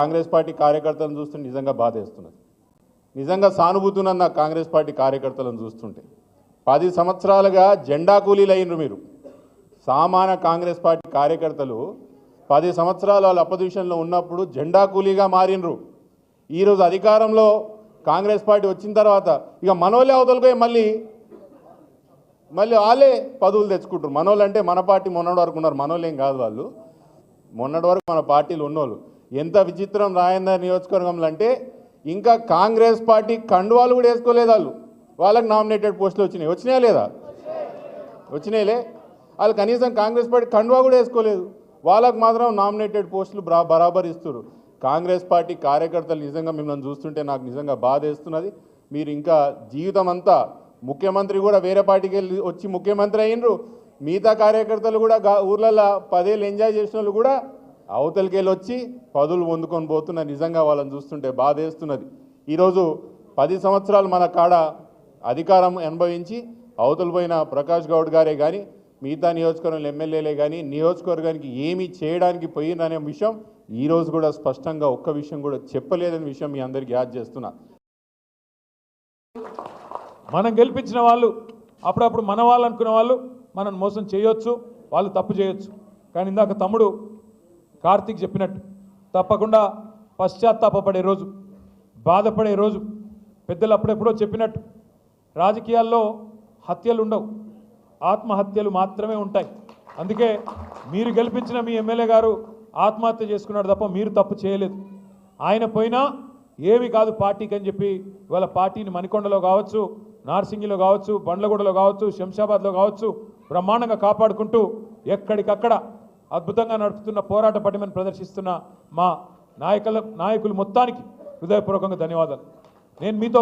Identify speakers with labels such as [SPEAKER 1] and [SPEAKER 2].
[SPEAKER 1] Congress party కార్యకర్తలను చూస్తుంటే నిజంగా బాధేస్తున్నది. నిజంగా సానుభూతి ఉన్నది కాంగ్రెస్ పార్టీ కార్యకర్తలను చూస్తుంటే. పది సంవత్సరాలుగా జెండా కూలీలు అయినరు మీరు. సామాన్య కాంగ్రెస్ పార్టీ కార్యకర్తలు పది సంవత్సరాలు వాళ్ళు అపోజిషన్లో ఉన్నప్పుడు జెండా కూలీగా మారినరు ఈరోజు అధికారంలో కాంగ్రెస్ పార్టీ వచ్చిన తర్వాత ఇక మనోళ్ళే అవతలకే మళ్ళీ మళ్ళీ వాళ్ళే పదవులు తెచ్చుకుంటారు మనోళ్ళు అంటే మన పార్టీ మొన్నటి వరకు ఉన్నారు. మనోళ్ళు ఏం కాదు వాళ్ళు. మొన్నటి వరకు మన పార్టీలు ఉన్నోళ్ళు. ఎంత విచిత్రం రాయందర్ నియోజకవర్గంలో అంటే ఇంకా కాంగ్రెస్ పార్టీ కండువాలు కూడా వేసుకోలేదు వాళ్ళు. వాళ్ళకి నామినేటెడ్ పోస్టులు వచ్చినాయి. వచ్చినాయా లేదా? వచ్చినాయిలే. వాళ్ళు కనీసం కాంగ్రెస్ పార్టీ కండువా కూడా వేసుకోలేదు. వాళ్ళకు మాత్రం నామినేటెడ్ పోస్టులు బరా బరాబర్ ఇస్తారు కాంగ్రెస్ పార్టీ కార్యకర్తలు నిజంగా మిమ్మల్ని చూస్తుంటే నాకు నిజంగా బాధ వేస్తున్నది. మీరు ఇంకా జీవితం అంతా ముఖ్యమంత్రి కూడా వేరే పార్టీకి వెళ్ళి వచ్చి ముఖ్యమంత్రి అయినరు. మిగతా కార్యకర్తలు కూడా గా- ఊర్లలో పదేళ్ళు ఎంజాయ్ చేసిన వాళ్ళు కూడా అవతలికెళ్ళి వచ్చి పదులు పొందుకొని పోతున్న నిజంగా వాళ్ళని చూస్తుంటే బాధ వేస్తున్నది ఈరోజు పది సంవత్సరాలు మన కాడ అధికారం అనుభవించి అవతల పోయిన ప్రకాష్ గౌడ్ గారే కానీ మిగతా నియోజకవర్గంలో ఎమ్మెల్యేలే కానీ నియోజకవర్గానికి ఏమీ చేయడానికి పోయిందనే విషయం ఈరోజు కూడా స్పష్టంగా ఒక్క విషయం కూడా చెప్పలేదనే విషయం మీ అందరికీ యాద్ చేస్తున్నా.
[SPEAKER 2] మనం గెలిపించిన వాళ్ళు అప్పుడప్పుడు మన వాళ్ళు అనుకునే వాళ్ళు మనం మోసం చేయొచ్చు వాళ్ళు తప్పు చేయొచ్చు. కానీ ఇందాక తమ్ముడు కార్తీక్ చెప్పినట్టు తప్పకుండా పశ్చాత్తాపడే రోజు బాధపడే రోజు. పెద్దలు అప్పుడెప్పుడో చెప్పినట్టు రాజకీయాల్లో హత్యలు ఉండవు. ఆత్మహత్యలు మాత్రమే ఉంటాయి. అందుకే మీరు గెలిపించిన మీ ఎమ్మెల్యే గారు ఆత్మహత్య చేసుకున్నాడు తప్ప మీరు తప్పు చేయలేదు. ఆయన పోయినా ఏమి కాదు పార్టీకి అని చెప్పి ఇవాళ పార్టీని మణికొండలో కావచ్చు నార్సింగిలో కావచ్చు బండ్లగూడలో కావచ్చు శంషాబాద్లో కావచ్చు బ్రహ్మాండంగా కాపాడుకుంటూ ఎక్కడికక్కడ అద్భుతంగా నడుపుతున్న పోరాట పటిమను ప్రదర్శిస్తున్న మా నాయకుల నాయకులు మొత్తానికి హృదయపూర్వకంగా ధన్యవాదాలు. నేను మీతో